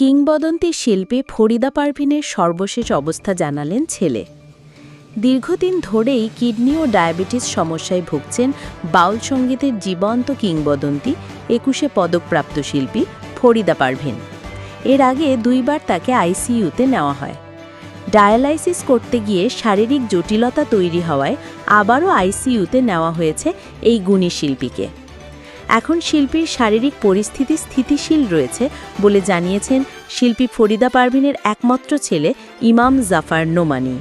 কিংবদন্তি শিল্পী ফরিদা পারভিনের সর্বশেষ অবস্থা জানালেন ছেলে। দীর্ঘদিন ধরেই কিডনি ও ডায়াবেটিস সমস্যায় ভুগছেন বাউল সঙ্গীতের জীবন্ত কিংবদন্তি, একুশে পদকপ্রাপ্ত শিল্পী ফরিদা পারভিন। এর আগে দুইবার তাকে আইসিইউতে নেওয়া হয়। ডায়ালাইসিস করতে গিয়ে শারীরিক জটিলতা তৈরি হওয়ায় আবারও আইসিইউতে নেওয়া হয়েছে এই গুণী শিল্পীকে। এখন শিল্পীর শারীরিক পরিস্থিতি স্থিতিশীল রয়েছে বলে জানিয়েছেন শিল্পী ফরিদা পারভিনের একমাত্র ছেলে ইমাম জাফার নোমানি।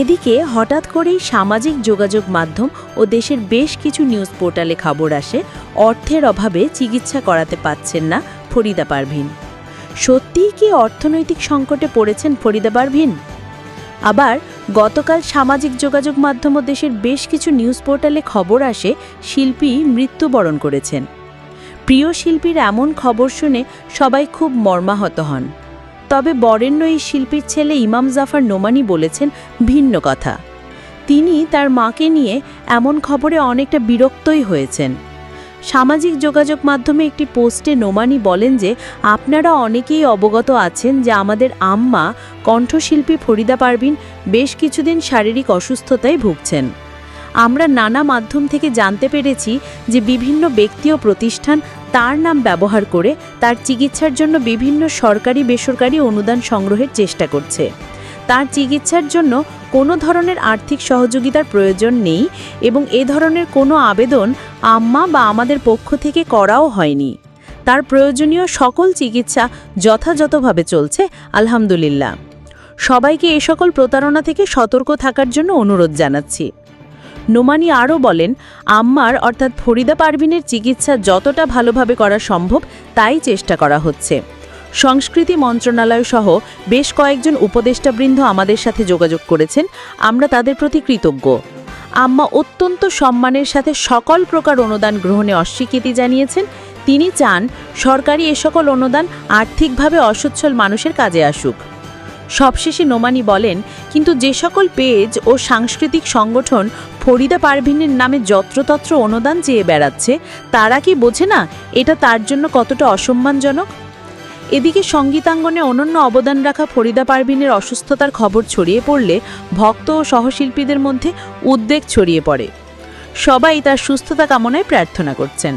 এদিকে হঠাৎ করেই সামাজিক যোগাযোগ মাধ্যম ও দেশের বেশ কিছু নিউজ পোর্টালে খবর আসে, অর্থের অভাবে চিকিৎসা করাতে পাচ্ছেন না ফরিদা পারভিন। সত্যিই কি অর্থনৈতিক সংকটে পড়েছেন ফরিদা পারভিন? আবার গতকাল সামাজিক যোগাযোগ মাধ্যম দেশের বেশ কিছু নিউজ পোর্টালে খবর আসে শিল্পী মৃত্যুবরণ করেছেন। প্রিয় শিল্পীর এমন খবর শুনে সবাই খুব মর্মাহত হন। তবে বরেণ্য এই শিল্পীর ছেলে ইমাম জাফর নোমানি বলেছেন ভিন্ন কথা। তিনি তার মাকে নিয়ে এমন খবরে অনেকটা বিরক্তই হয়েছেন। সামাজিক যোগাযোগ মাধ্যমে একটি পোস্টে নোমানি বলেন যে, আপনারা অনেকেই অবগত আছেন যে আমাদের আম্মা কণ্ঠশিল্পী ফরিদা পারভিন বেশ কিছুদিন শারীরিক অসুস্থতায় ভুগছেন। আমরা নানা মাধ্যম থেকে জানতে পেরেছি যে বিভিন্ন ব্যক্তি ও প্রতিষ্ঠান তার নাম ব্যবহার করে তার চিকিৎসার জন্য বিভিন্ন সরকারি বেসরকারি অনুদান সংগ্রহের চেষ্টা করছে। তার চিকিৎসার জন্য কোনো ধরনের আর্থিক সহযোগিতার প্রয়োজন নেই এবং এ ধরনের কোনো আবেদন আম্মা বা আমাদের পক্ষ থেকে করাও হয়নি। তার প্রয়োজনীয় সকল চিকিৎসা যথাযথভাবে চলছে, আলহামদুলিল্লাহ। সবাইকে এ সকল প্রতারণা থেকে সতর্ক থাকার জন্য অনুরোধ জানাচ্ছি। নোমানি আরও বলেন, আম্মার অর্থাৎ ফরিদা পারভিনের চিকিৎসা যতটা ভালোভাবে করা সম্ভব, তাই চেষ্টা করা হচ্ছে। সংস্কৃতি মন্ত্রণালয় সহ বেশ কয়েকজন উপদেষ্টাবৃন্দ আমাদের সাথে যোগাযোগ করেছেন। আমরা তাদের প্রতি কৃতজ্ঞ। আম্মা অত্যন্ত সম্মানের সাথে সকল প্রকার অনুদান গ্রহণে অস্বীকৃতি জানিয়েছেন। তিনি চান সরকারি এ সকল অনুদান আর্থিকভাবে অসচ্ছল মানুষের কাজে আসুক। সবশেষে নোমানি বলেন, কিন্তু যে সকল পেজ ও সাংস্কৃতিক সংগঠন ফরিদা পারভিনের নামে যত্রতত্র অনুদান চেয়ে বেড়াচ্ছে, তারা কি বোঝে না? এটা তার জন্য কতটা অসম্মানজনক? এদিকে সঙ্গীতাঙ্গনে অনন্য অবদান রাখা ফরিদা পারভিনের অসুস্থতার খবর ছড়িয়ে পড়লে ভক্ত ও সহশিল্পীদের মধ্যে উদ্বেগ ছড়িয়ে পড়ে। সবাই তার সুস্থতা কামনায় প্রার্থনা করছেন।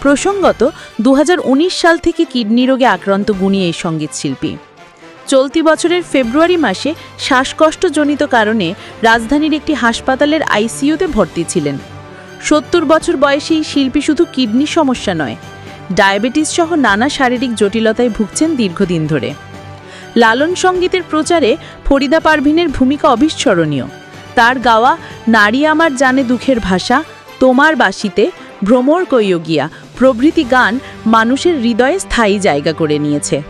প্রসঙ্গত দু হাজার উনিশ সাল থেকে কিডনি রোগে আক্রান্ত গুণী এই সংগীত শিল্পী। চলতি বছরের ফেব্রুয়ারি মাসে শ্বাসকষ্টজনিত কারণে রাজধানীর একটি হাসপাতালের আইসিইউতে ভর্তি ছিলেন। সত্তর বছর বয়সী শিল্পী শুধু কিডনি সমস্যা নয় ডায়াবেটিস সহ নানা শারীরিক জটিলতায় ভুগছেন দীর্ঘদিন ধরে। লালন সঙ্গীতের প্রচারে ফরিদা পারভিনের ভূমিকা অবিস্মরণীয়। তার গাওয়া নারী আমার জানে দুঃখের ভাষা, তোমার বাসিতে ভ্রমর কৈয়গিয়া প্রভৃতি গান মানুষের হৃদয়ে স্থায়ী জায়গা করে নিয়েছে।